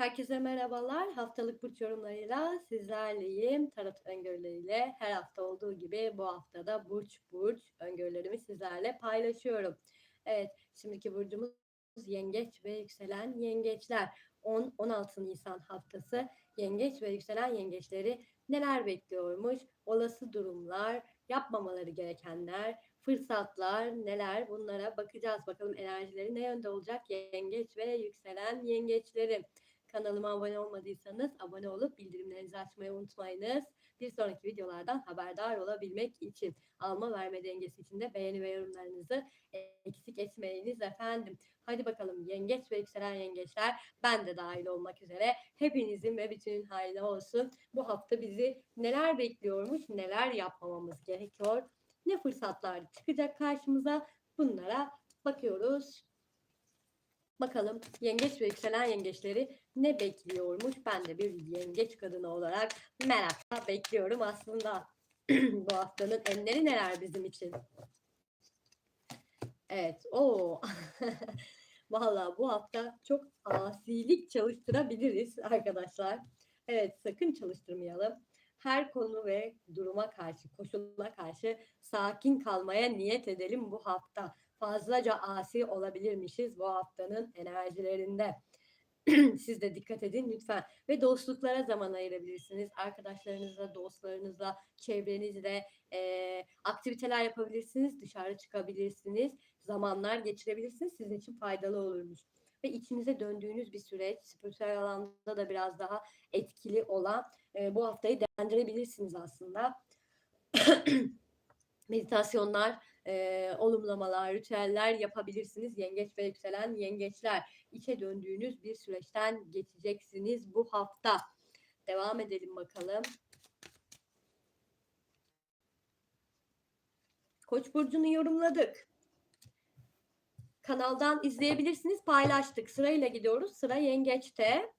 Herkese merhabalar. Haftalık burç yorumlarıyla sizlerleyim. Tarot öngörüleriyle her hafta olduğu gibi bu haftada burç burç öngörülerimi sizlerle paylaşıyorum. Evet, şimdiki burcumuz yengeç ve yükselen yengeçler. 10-16 Nisan haftası yengeç ve yükselen yengeçleri neler bekliyormuş? Olası durumlar, yapmamaları gerekenler, fırsatlar neler bunlara bakacağız. Bakalım enerjileri ne yönde olacak yengeç ve yükselen yengeçlerin. Kanalıma abone olmadıysanız abone olup bildirimlerinizi açmayı unutmayınız. Bir sonraki videolardan haberdar olabilmek için alma verme dengesi için de beğeni ve yorumlarınızı eksik etmeyiniz efendim. Hadi bakalım yengeç ve yükselen yengeçler ben de dahil olmak üzere hepinizin ve bütün haline olsun. Bu hafta bizi neler bekliyormuş, neler yapmamamız gerekiyor, ne fırsatlar çıkacak karşımıza bunlara bakıyoruz. Bakalım yengeç ve yükselen yengeçleri ne bekliyormuş? Ben de bir yengeç kadını olarak merakla bekliyorum aslında. bu haftanın enleri neler bizim için? Evet, o Vallahi bu hafta çok asilik çalıştırabiliriz arkadaşlar. Evet, sakın çalıştırmayalım. Her konu ve duruma karşı, koşuluna karşı sakin kalmaya niyet edelim bu hafta fazlaca asi olabilirmişiz bu haftanın enerjilerinde. Siz de dikkat edin lütfen. Ve dostluklara zaman ayırabilirsiniz. Arkadaşlarınızla, dostlarınızla, çevrenizle e, aktiviteler yapabilirsiniz. Dışarı çıkabilirsiniz. Zamanlar geçirebilirsiniz. Sizin için faydalı olurmuş. Ve içinize döndüğünüz bir süreç, spiritüel alanda da biraz daha etkili olan e, bu haftayı değerlendirebilirsiniz aslında. Meditasyonlar, e, olumlamalar, ritüeller yapabilirsiniz. Yengeç ve yükselen yengeçler. içe döndüğünüz bir süreçten geçeceksiniz bu hafta. Devam edelim bakalım. Koç burcunu yorumladık. Kanaldan izleyebilirsiniz. Paylaştık. Sırayla gidiyoruz. Sıra yengeçte.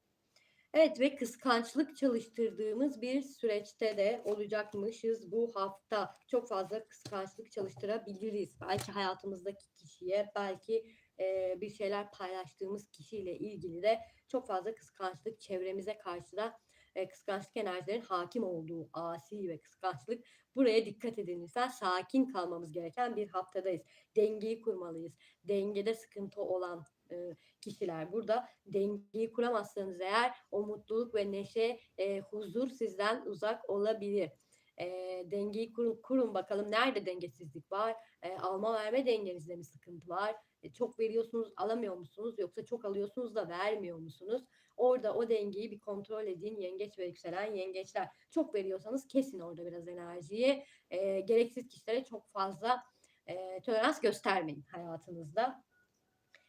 Evet ve kıskançlık çalıştırdığımız bir süreçte de olacakmışız bu hafta. Çok fazla kıskançlık çalıştırabiliriz. Belki hayatımızdaki kişiye, belki e, bir şeyler paylaştığımız kişiyle ilgili de çok fazla kıskançlık çevremize karşı da e, kıskançlık enerjilerin hakim olduğu asi ve kıskançlık buraya dikkat edin lütfen sakin kalmamız gereken bir haftadayız. Dengeyi kurmalıyız. Dengede sıkıntı olan e, kişiler burada dengeyi kuramazsanız eğer o mutluluk ve neşe, e, huzur sizden uzak olabilir. E, dengeyi kurun, kurun bakalım nerede dengesizlik var? E, alma verme dengenizde mi sıkıntı var? E, çok veriyorsunuz alamıyor musunuz yoksa çok alıyorsunuz da vermiyor musunuz? Orada o dengeyi bir kontrol edin yengeç ve yükselen yengeçler. Çok veriyorsanız kesin orada biraz enerjiyi. E, gereksiz kişilere çok fazla e, tolerans göstermeyin hayatınızda.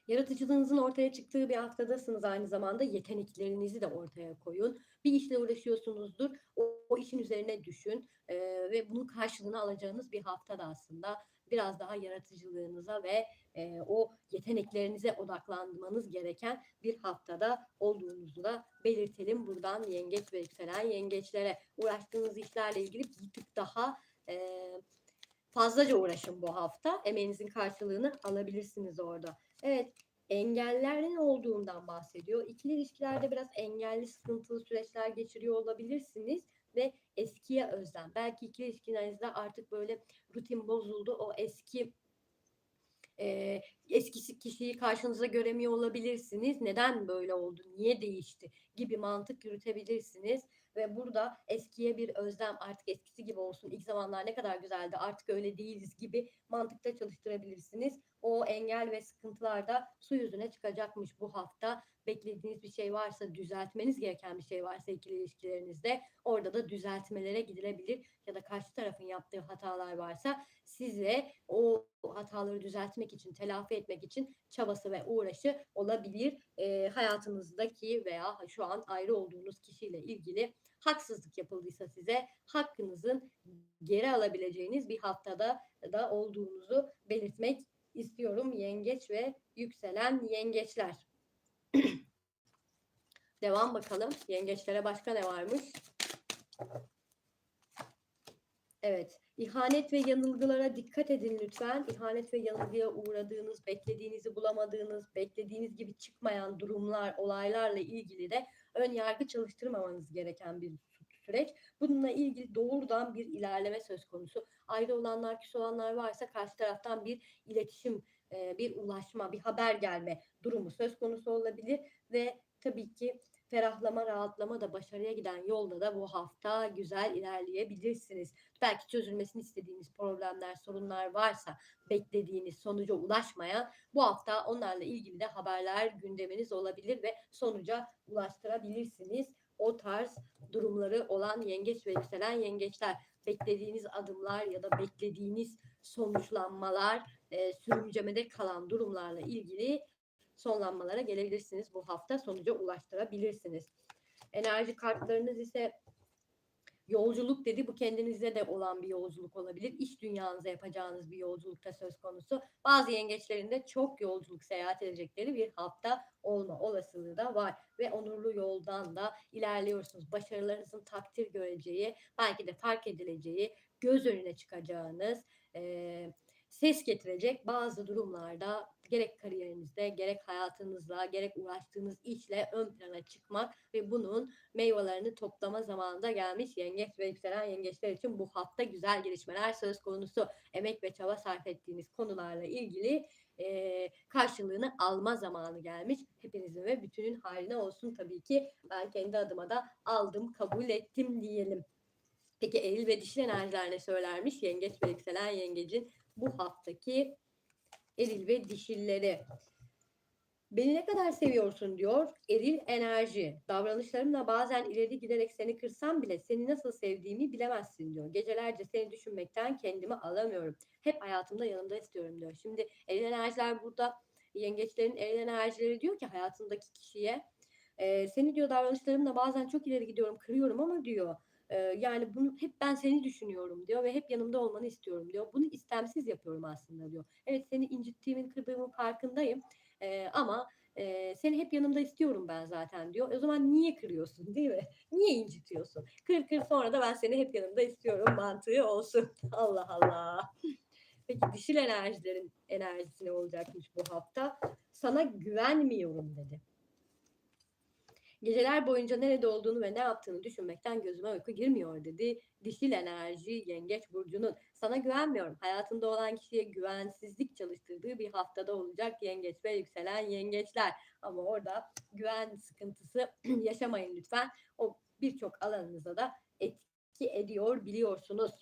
Yaratıcılığınızın ortaya çıktığı bir haftadasınız aynı zamanda yeteneklerinizi de ortaya koyun. Bir işle uğraşıyorsunuzdur. O, o işin üzerine düşün e, ve bunun karşılığını alacağınız bir haftada aslında biraz daha yaratıcılığınıza ve e, o yeteneklerinize odaklanmanız gereken bir haftada olduğunuzu da belirtelim. Buradan yengeç ve yükselen yengeçlere uğraştığınız işlerle ilgili bir tık daha e, fazlaca uğraşın bu hafta. Emeğinizin karşılığını alabilirsiniz orada. Evet engellerin olduğundan bahsediyor. İkili ilişkilerde biraz engelli sıkıntılı süreçler geçiriyor olabilirsiniz ve eskiye özlem. Belki ikili ilişkilerinizde artık böyle rutin bozuldu. O eski e, eskisi kişiyi karşınıza göremiyor olabilirsiniz. Neden böyle oldu? Niye değişti? Gibi mantık yürütebilirsiniz ve burada eskiye bir özlem artık eskisi gibi olsun. İlk zamanlar ne kadar güzeldi artık öyle değiliz gibi mantıkta çalıştırabilirsiniz. O engel ve sıkıntılar da su yüzüne çıkacakmış bu hafta. Beklediğiniz bir şey varsa, düzeltmeniz gereken bir şey varsa ikili ilişkilerinizde orada da düzeltmelere gidilebilir ya da karşı tarafın yaptığı hatalar varsa size o hataları düzeltmek için, telafi etmek için çabası ve uğraşı olabilir. E, hayatınızdaki veya şu an ayrı olduğunuz kişiyle ilgili haksızlık yapıldıysa size hakkınızın geri alabileceğiniz bir haftada da olduğunuzu belirtmek istiyorum. Yengeç ve yükselen yengeçler. Devam bakalım. Yengeçlere başka ne varmış? Evet, ihanet ve yanılgılara dikkat edin lütfen. İhanet ve yanılgıya uğradığınız, beklediğinizi bulamadığınız, beklediğiniz gibi çıkmayan durumlar, olaylarla ilgili de ön yargı çalıştırmamanız gereken bir sü- süreç. Bununla ilgili doğrudan bir ilerleme söz konusu. Ayrı olanlar, küs olanlar varsa karşı taraftan bir iletişim, bir ulaşma, bir haber gelme durumu söz konusu olabilir ve tabii ki ferahlama, rahatlama da başarıya giden yolda da bu hafta güzel ilerleyebilirsiniz. Belki çözülmesini istediğiniz problemler, sorunlar varsa beklediğiniz sonuca ulaşmayan bu hafta onlarla ilgili de haberler gündeminiz olabilir ve sonuca ulaştırabilirsiniz. O tarz durumları olan yengeç ve yükselen yengeçler beklediğiniz adımlar ya da beklediğiniz sonuçlanmalar e, sürüncemede kalan durumlarla ilgili sonlanmalara gelebilirsiniz. Bu hafta sonuca ulaştırabilirsiniz. Enerji kartlarınız ise yolculuk dedi. Bu kendinize de olan bir yolculuk olabilir. İş dünyanıza yapacağınız bir yolculukta söz konusu. Bazı yengeçlerin de çok yolculuk seyahat edecekleri bir hafta olma olasılığı da var. Ve onurlu yoldan da ilerliyorsunuz. Başarılarınızın takdir göreceği, belki de fark edileceği, göz önüne çıkacağınız, eee ses getirecek bazı durumlarda gerek kariyerinizde, gerek hayatınızla, gerek uğraştığınız işle ön plana çıkmak ve bunun meyvelerini toplama zamanında gelmiş yengeç ve yükselen yengeçler için bu hafta güzel gelişmeler söz konusu. Emek ve çaba sarf ettiğiniz konularla ilgili eee, karşılığını alma zamanı gelmiş. Hepinizin ve bütünün haline olsun tabii ki. Ben kendi adıma da aldım, kabul ettim diyelim. Peki eril ve dişil enerjiler ne söylermiş? Yengeç ve yükselen yengecin bu haftaki eril ve dişilleri. Beni ne kadar seviyorsun diyor. Eril enerji. Davranışlarımla bazen ileri giderek seni kırsam bile seni nasıl sevdiğimi bilemezsin diyor. Gecelerce seni düşünmekten kendimi alamıyorum. Hep hayatımda yanımda istiyorum diyor. Şimdi eril enerjiler burada yengeçlerin eril enerjileri diyor ki hayatındaki kişiye e, seni diyor davranışlarımla bazen çok ileri gidiyorum kırıyorum ama diyor e, yani bunu hep ben seni düşünüyorum diyor ve hep yanımda olmanı istiyorum diyor. Bunu istemsiz yapıyorum aslında diyor. Evet seni incittiğimin kırdığımın farkındayım e, ama e, seni hep yanımda istiyorum ben zaten diyor. O zaman niye kırıyorsun değil mi? Niye incitiyorsun? Kır kır sonra da ben seni hep yanımda istiyorum mantığı olsun. Allah Allah. Peki dişil enerjilerin enerjisi ne olacakmış bu hafta? Sana güvenmiyorum dedi. Geceler boyunca nerede olduğunu ve ne yaptığını düşünmekten gözüme uyku girmiyor dedi. Dişil enerji yengeç burcunun. Sana güvenmiyorum. Hayatında olan kişiye güvensizlik çalıştırdığı bir haftada olacak yengeç ve yükselen yengeçler. Ama orada güven sıkıntısı yaşamayın lütfen. O birçok alanınıza da etki ediyor biliyorsunuz.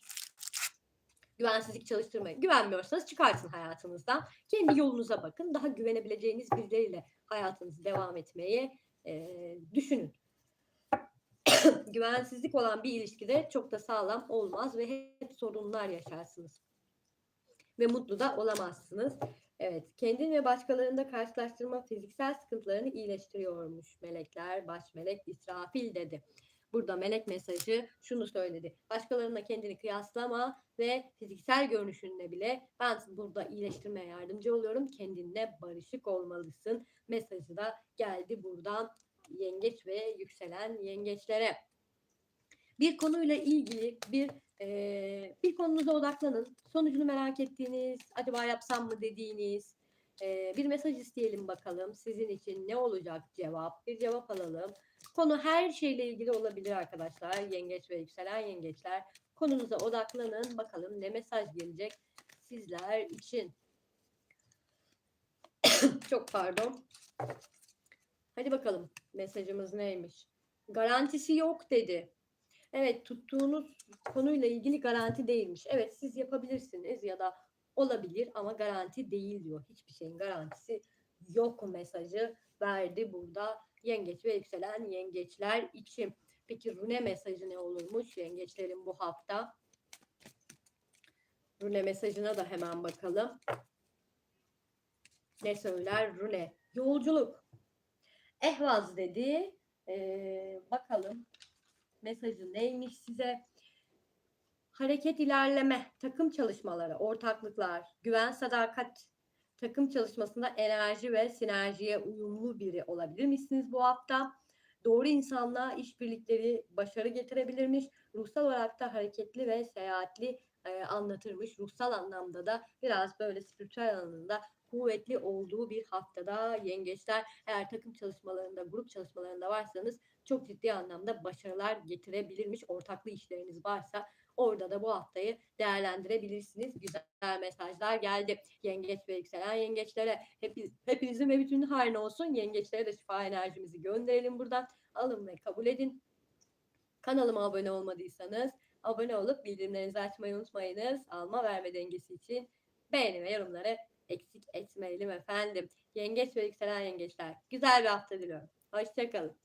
Güvensizlik çalıştırmayın. Güvenmiyorsanız çıkarsın hayatınızdan. Kendi yolunuza bakın. Daha güvenebileceğiniz birileriyle hayatınızı devam etmeye e, düşünün. Güvensizlik olan bir ilişkide çok da sağlam olmaz ve hep sorunlar yaşarsınız. Ve mutlu da olamazsınız. Evet, kendin ve başkalarında karşılaştırma fiziksel sıkıntılarını iyileştiriyormuş melekler. Baş melek İsrafil dedi. Burada melek mesajı şunu söyledi. Başkalarına kendini kıyaslama ve fiziksel görünüşünle bile ben burada iyileştirmeye yardımcı oluyorum. Kendinle barışık olmalısın. Mesajı da geldi buradan yengeç ve yükselen yengeçlere. Bir konuyla ilgili bir eee, bir konunuza odaklanın. Sonucunu merak ettiğiniz, acaba yapsam mı dediğiniz bir mesaj isteyelim bakalım. Sizin için ne olacak cevap? Bir cevap alalım. Konu her şeyle ilgili olabilir arkadaşlar. Yengeç ve yükselen yengeçler. Konunuza odaklanın. Bakalım ne mesaj gelecek sizler için. Çok pardon. Hadi bakalım mesajımız neymiş? Garantisi yok dedi. Evet tuttuğunuz konuyla ilgili garanti değilmiş. Evet siz yapabilirsiniz ya da olabilir ama garanti değil diyor. Hiçbir şeyin garantisi yok mesajı verdi burada yengeç ve yükselen yengeçler için. Peki rune mesajı ne olurmuş yengeçlerin bu hafta? Rune mesajına da hemen bakalım. Ne söyler rune? Yolculuk. Ehvaz dedi. Ee, bakalım mesajı neymiş size? Hareket ilerleme, takım çalışmaları, ortaklıklar, güven, sadakat, takım çalışmasında enerji ve sinerjiye uyumlu biri olabilir misiniz bu hafta? Doğru insanla işbirlikleri başarı getirebilirmiş. Ruhsal olarak da hareketli ve seyahatli e, anlatırmış. Ruhsal anlamda da biraz böyle spiritüel alanında kuvvetli olduğu bir haftada yengeçler eğer takım çalışmalarında, grup çalışmalarında varsanız çok ciddi anlamda başarılar getirebilirmiş. Ortaklı işleriniz varsa orada da bu haftayı değerlendirebilirsiniz. Güzel mesajlar geldi. Yengeç ve yükselen yengeçlere hepi, hepinizin ve bütün hayrına olsun. Yengeçlere de şifa enerjimizi gönderelim buradan. Alın ve kabul edin. Kanalıma abone olmadıysanız abone olup bildirimlerinizi açmayı unutmayınız. Alma verme dengesi için beğeni ve yorumları eksik etmeyelim efendim. Yengeç ve yükselen yengeçler. Güzel bir hafta diliyorum. Hoşçakalın.